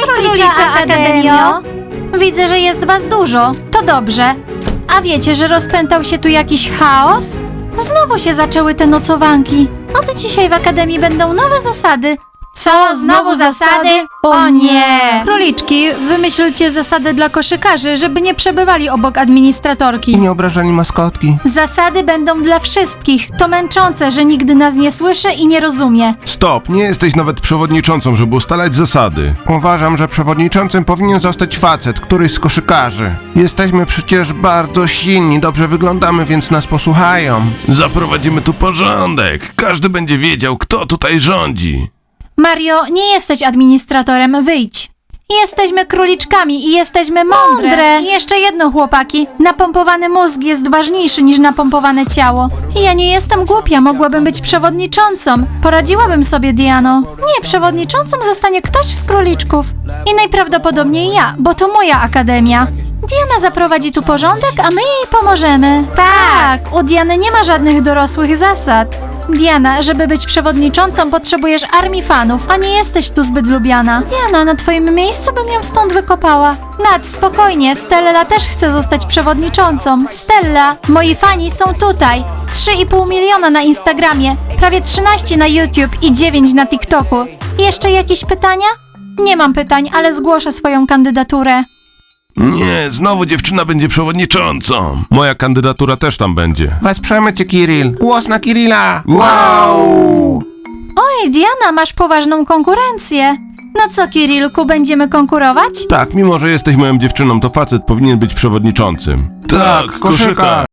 Hej, Królicza Akademio! Widzę, że jest was dużo. To dobrze. A wiecie, że rozpętał się tu jakiś chaos? Znowu się zaczęły te nocowanki. Od dzisiaj w Akademii będą nowe zasady. Co? Znowu zasady? O nie! Króliczki, wymyślcie zasady dla koszykarzy, żeby nie przebywali obok I administratorki. nie obrażali maskotki. Zasady będą dla wszystkich. To męczące, że nigdy nas nie słyszy i nie rozumie. Stop, nie jesteś nawet przewodniczącą, żeby ustalać zasady. Uważam, że przewodniczącym powinien zostać facet, któryś z koszykarzy. Jesteśmy przecież bardzo silni, dobrze wyglądamy, więc nas posłuchają. Zaprowadzimy tu porządek. Każdy będzie wiedział, kto tutaj rządzi. Mario, nie jesteś administratorem, wyjdź. Jesteśmy króliczkami i jesteśmy mądre. mądre. I jeszcze jedno, chłopaki. Napompowany mózg jest ważniejszy niż napompowane ciało. I ja nie jestem głupia, mogłabym być przewodniczącą. Poradziłabym sobie, Diano. Nie, przewodniczącą zostanie ktoś z króliczków. I najprawdopodobniej ja, bo to moja akademia. Diana zaprowadzi tu porządek, a my jej pomożemy. Tak, u Diany nie ma żadnych dorosłych zasad. Diana, żeby być przewodniczącą potrzebujesz armii fanów, a nie jesteś tu zbyt lubiana. Diana, na twoim miejscu bym ją stąd wykopała. Nat, spokojnie, Stella też chce zostać przewodniczącą. Stella, moi fani są tutaj. 3,5 miliona na Instagramie, prawie 13 na YouTube i 9 na TikToku. Jeszcze jakieś pytania? Nie mam pytań, ale zgłoszę swoją kandydaturę. Nie, znowu dziewczyna będzie przewodniczącą. Moja kandydatura też tam będzie. Wesprzemy cię, Kiril. Głos na Kirilla. Wow! Oj, Diana, masz poważną konkurencję. No co, Kirilku, będziemy konkurować? Tak, mimo że jesteś moją dziewczyną, to facet powinien być przewodniczącym. Tak, koszykarz.